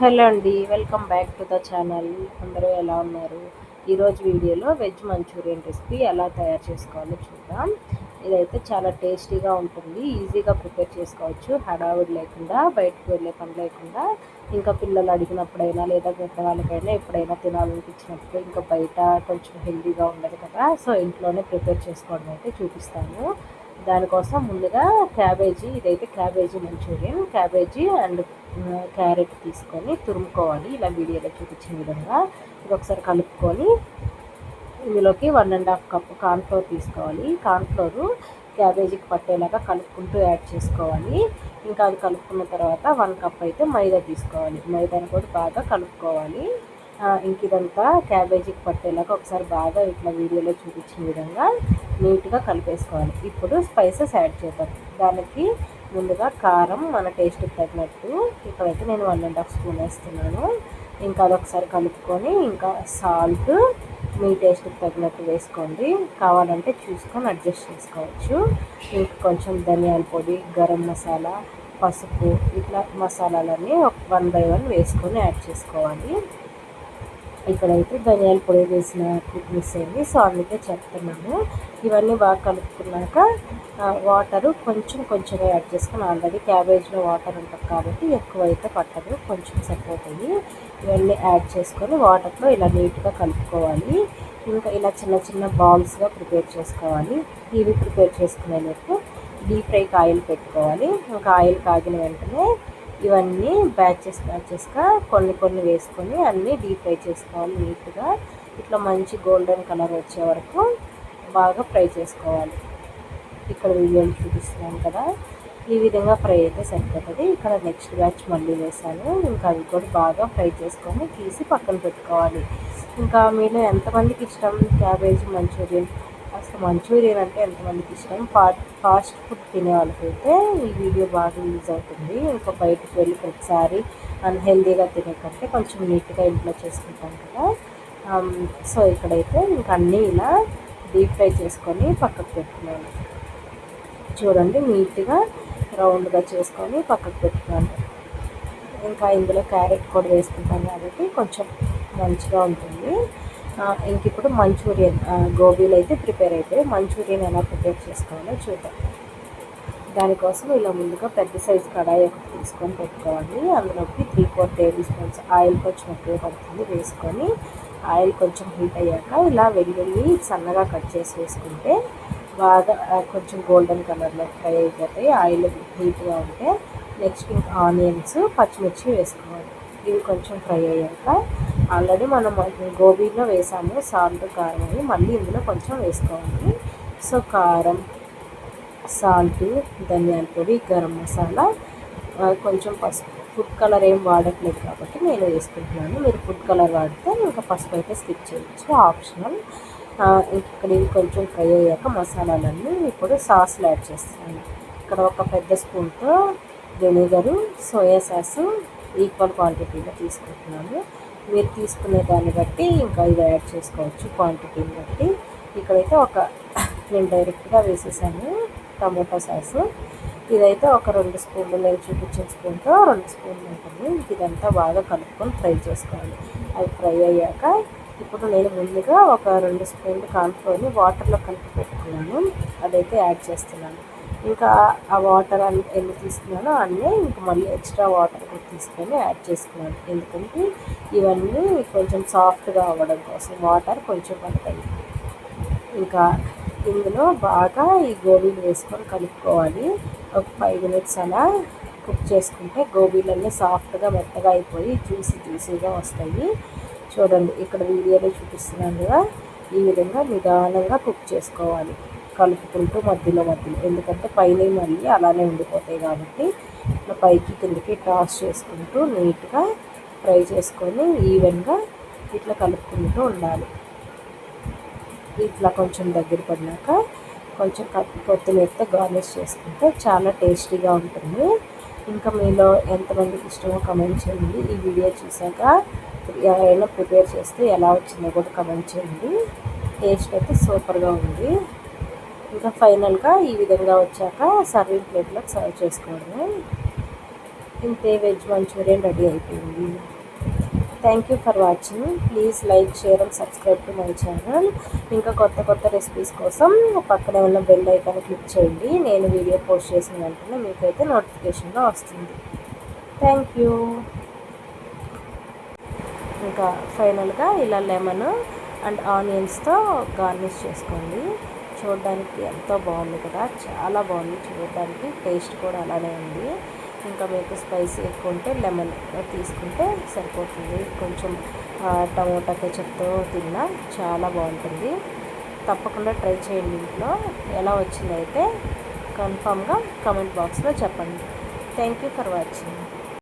Hello అండి welcome back to the channel. అందరూ ఎలా ఉన్నారు? ఈరోజు వీడియోలో వెజ్ మంచూరియన్ రెసిపీ ఎలా తయారు చేసుకోవాలో చూద్దాం. ఇదైతే చాలా టేస్టీగా ఉంటుంది ఈజీగా ప్రిపేర్ చేసుకోవచ్చు. హడావిడి లేకుండా బయటకు వెళ్ళే పని లేకుండా ఇంకా పిల్లలు అడిగినప్పుడైనా లేదా పెద్దవాళ్ళకైనా ఎప్పుడైనా తినాలనిపించినప్పుడు ఇంకా బయట కొంచెం హెల్తీగా ఉండదు కదా సో ఇంట్లోనే ప్రిపేర్ చేసుకోవడం అయితే చూపిస్తాను. దానికోసం ముందుగా క్యాబేజీ ఇదైతే cabbage Manchurian cabbage and carrot తీసుకొని తురుముకోవాలి. ఇలా వీడియోలో చూపించిన విధంగా ఇది ఒకసారి కలుపుకొని ఇందులోకి one and half cup cornflour తీసుకోవాలి. కార్న్ఫ్లోరు క్యాబేజీకి పట్టేలాగా కలుపుకుంటూ యాడ్ చేసుకోవాలి. ఇంకా అది కలుపుకున్న తర్వాత వన్ కప్ అయితే మైదా తీసుకోవాలి. మైదాని కూడా బాగా కలుపుకోవాలి. ఇంక ఇదంతా క్యాబేజీకి పట్టేలాగా ఒకసారి బాగా ఇట్లా వీడియోలో చూపించిన విధంగా నీట్గా కలిపేసుకోవాలి. ఇప్పుడు స్పైసెస్ యాడ్ చేద్దాం. దానికి ముందుగా కారం మన టేస్ట్కి తగినట్టు ఇక్కడైతే నేను వన్ అండ్ హాఫ్ స్పూన్ వేస్తున్నాను. ఇంకా అదొకసారి కలుపుకొని ఇంకా సాల్ట్ మీ టేస్ట్కి తగినట్టు వేసుకోండి. కావాలంటే చూసుకొని అడ్జస్ట్ చేసుకోవచ్చు. ఇంకా కొంచెం ధనియాల పొడి గరం మసాలా పసుపు ఇట్లా మసాలాలన్నీ వన్ బై వన్ వేసుకొని యాడ్ చేసుకోవాలి. ఇక్కడైతే ధనియాల పొడి వేసిన మిస్ అయింది సో అందుకే చెప్తున్నాను. ఇవన్నీ బాగా కలుపుకున్నాక వాటరు కొంచెం కొంచెంగా యాడ్ చేసుకొని ఆల్రెడీ క్యాబేజ్లో వాటర్ ఉంటుంది కాబట్టి ఎక్కువ అయితే పట్టదు. కొంచెం సరిపోతుంది. ఇవన్నీ యాడ్ చేసుకొని వాటర్లో ఇలా నీట్గా కలుపుకోవాలి. ఇంకా ఇలా చిన్న చిన్న బాల్స్గా ప్రిపేర్ చేసుకోవాలి. ఇవి ప్రిపేర్ చేసుకునేందుకు డీప్ ఫ్రైకి ఆయిల్ పెట్టుకోవాలి. ఇంకా ఆయిల్ కాగిన వెంటనే ఇవన్నీ బ్యాచెస్ బ్యాచెస్గా కొన్ని కొన్ని వేసుకొని అన్నీ డీప్ ఫ్రై చేసుకోవాలి నీట్గా ఇట్లా మంచి గోల్డెన్ కలర్ వచ్చే వరకు బాగా ఫ్రై చేసుకోవాలి. ఇక్కడ వీడియోలు చూపిస్తున్నాను కదా. ఈ విధంగా ఫ్రై అయితే సరిపోతుంది. ఇక్కడ నెక్స్ట్ బ్యాచ్ మళ్ళీ వేసాను ఇంకా అవి కూడా బాగా ఫ్రై చేసుకొని తీసి పక్కన పెట్టుకోవాలి. ఇంకా మీలో ఎంతమందికి ఇష్టం? క్యాబేజ్ మంచూరియన్ అసలు మంచూరియన్ అంటే ఎంతమందికి ఇష్టం. ఫా ఫాస్ట్ ఫుడ్ తినే వాళ్ళకైతే ఈ వీడియో బాగా యూజ్ అవుతుంది. ఇంకా బయటకు వెళ్ళి ప్రతిసారి అన్హెల్దీగా తినే కంటే కొంచెం నీట్గా ఇంట్లో చేసుకుంటాం కదా. సో ఇక్కడైతే ఇంకా అన్నీ ఇలా డీప్ ఫ్రై చేసుకొని పక్కకు పెట్టుకున్నాను. చూడండి నీట్గా రౌండ్గా చేసుకొని పక్కకు పెట్టుకున్నాను. ఇంకా ఇందులో క్యారెట్ కూడా వేసుకుంటాం కాబట్టి కొంచెం మంచిగా ఉంటుంది. ఇంక ఇప్పుడు మంచూరియన్ గోబీలు అయితే ప్రిపేర్ అవుతాయి మంచూరియన్ ఎలా ప్రిపేర్ చేసుకోవాలో చూద్దాం. దానికోసం ఇలా ముందుగా పెద్ద సైజు కడాయి ఒకటి తీసుకొని పెట్టుకోవాలి. అందులోకి three four tablespoons oil కొంచెం ఉపయోగపడుతుంది పడుతుంది వేసుకొని ఆయిల్ కొంచెం హీట్ అయ్యాక ఇలా వెల్లుల్లి సన్నగా కట్ చేసి వేసుకుంటే బాగా కొంచెం గోల్డెన్ కలర్లో ఫ్రై అయిపోతాయి. ఆయిల్ హీట్గా ఉంటే నెక్స్ట్ ఇంకా ఆనియన్స్ పచ్చిమిర్చి వేసుకోవాలి. ఇవి కొంచెం ఫ్రై అయ్యాక ఆల్రెడీ మనం గోబీలో వేసాము సాల్ట్ కారం అని. మళ్ళీ ఇందులో కొంచెం వేసుకోవాలి. సో కారం సాల్ట్ ధనియాల పొడి గరం మసాలా కొంచెం పసుపు. ఫుడ్ కలర్ ఏం వాడట్లేదు కాబట్టి నేను వేసుకుంటున్నాను. మీరు ఫుడ్ కలర్ వాడితే ఇంకా పసుపు అయితే స్కిప్ చేయొచ్చు. ఆప్షనల్. ఇక్కడ ఇవి కొంచెం ఫ్రై అయ్యాక మసాలాలన్నీ ఇప్పుడు సాస్లు యాడ్ చేస్తాను. ఇక్కడ ఒక పెద్ద స్పూన్తో వెనిగరు సోయా సాసు ఈక్వల్ క్వాంటిటీలో తీసుకుంటున్నాను. మీరు తీసుకునే దాన్ని బట్టి ఇంకా ఇది యాడ్ చేసుకోవచ్చు క్వాంటిటీని బట్టి. ఇక్కడైతే ఒక నేను డైరెక్ట్గా వేసేసాను టమోటా సాసు. ఇదైతే ఒక రెండు స్పూన్లు నేను చూపించిన స్పూన్తో రెండు స్పూన్లు ఉంటుంది. ఇదంతా బాగా కలుపుకొని ఫ్రై చేసుకోవాలి. అది ఫ్రై అయ్యాక ఇప్పుడు నేను ముందుగా ఒక రెండు స్పూన్లు కాన్ఫ్లోర్ని వాటర్లో కలిపి పెట్టుకున్నాను. అదైతే యాడ్ చేస్తున్నాను. ఇంకా ఆ వాటర్ అన్ని ఎన్ని తీసుకున్నానో అన్నీ ఇంకా మళ్ళీ ఎక్స్ట్రా వాటర్ కూడా తీసుకొని యాడ్ చేసుకున్నాను. ఎందుకంటే ఇవన్నీ కొంచెం సాఫ్ట్గా అవ్వడం కోసం వాటర్ కొంచెం పడతాయి. ఇంకా ఇందులో బాగా ఈ గోబీలు వేసుకొని కలుపుకోవాలి. ఒక ఫైవ్ మినిట్స్ అలా కుక్ చేసుకుంటే గోబీలన్నీ సాఫ్ట్గా మెత్తగా అయిపోయి జ్యూసీ జ్యూసీగా వస్తాయి. చూడండి ఇక్కడ వీడియోలో చూపిస్తున్నాను కదా ఈ విధంగా నిదానంగా కుక్ చేసుకోవాలి. కలుపుకుంటూ మధ్యలో మధ్యలో. ఎందుకంటే పైన మళ్ళీ అలానే ఉండిపోతాయి కాబట్టి ఇట్లా పైకి కిందకి టాస్ చేసుకుంటూ నీట్గా ఫ్రై చేసుకొని ఈవెన్గా ఇట్లా కలుపుకుంటూ ఉండాలి. ఇట్లా కొంచెం దగ్గర పడినాక కొంచెం కొత్తిమీరతో గార్నిష్ చేసుకుంటే చాలా టేస్టీగా ఉంటుంది. ఇంకా మీలో ఎంతమందికి ఇష్టమో కమెంట్ చేయండి. ఈ వీడియో చూసాక ఎవరైనా ప్రిపేర్ చేస్తే ఎలా వచ్చిందో కూడా కమెంట్ చేయండి. టేస్ట్ అయితే సూపర్గా ఉంది. ఇంకా ఫైనల్గా ఈ విధంగా వచ్చాక సర్వింగ్ ప్లేట్లోకి సర్వ్ చేసుకోవడమే. ఇంతే వెజ్ మంచూరియన్ రెడీ అయిపోయింది. Thank you for watching please like share and subscribe to my channel ఇంకా కొత్త కొత్త రెసిపీస్ కోసం పక్కనే ఉన్న బెల్ ఐకాన్ క్లిక్ చేయండి. నేను వీడియో పోస్ట్ చేసిన వెంటనే మీకైతే నోటిఫికేషన్లో వస్తుంది. థ్యాంక్ యూ ఇంకా ఫైనల్గా ఇలా లెమన్ అండ్ ఆనియన్స్తో గార్నిష్ చేసుకోండి. చూడడానికి ఎంతో బాగుంది కదా. చాలా బాగుంది చూడడానికి. టేస్ట్ కూడా అలానే ఉంది. ఇంకా మీకు స్పైసీ ఎక్కువ ఉంటే లెమన్ తీసుకుంటే సరిపోతుంది. కొంచెం టమోటా కెచప్తో తిన్నా చాలా బాగుంటుంది. తప్పకుండా ట్రై చేయండి ఇంట్లో. ఎలా వచ్చిందైతే కన్ఫామ్గా కమెంట్ బాక్స్లో చెప్పండి. Thank you for watching.